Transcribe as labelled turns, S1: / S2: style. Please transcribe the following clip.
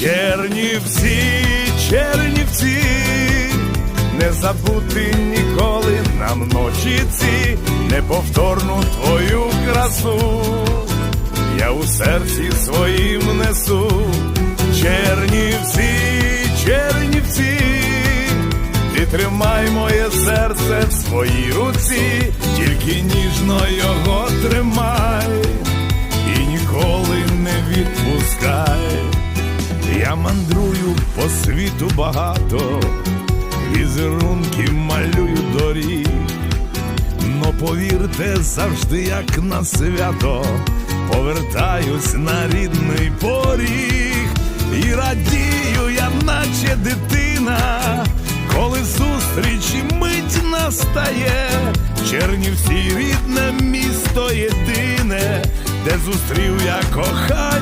S1: Чернівці, Чернівці, не забути ніколи нам ночі ці, неповторну твою красу, я у серці своїм несу, Чернівці, Чернівці, ти тримай моє серце в своїй руці, тільки ніжно його світу багато, візерунки малюю доріг. Но повірте, завжди як на свято, повертаюсь на рідний поріг і радію я, наче дитина, коли зустріч і мить настає, Чернівці рідне місто єдине, де зустрів я кохання.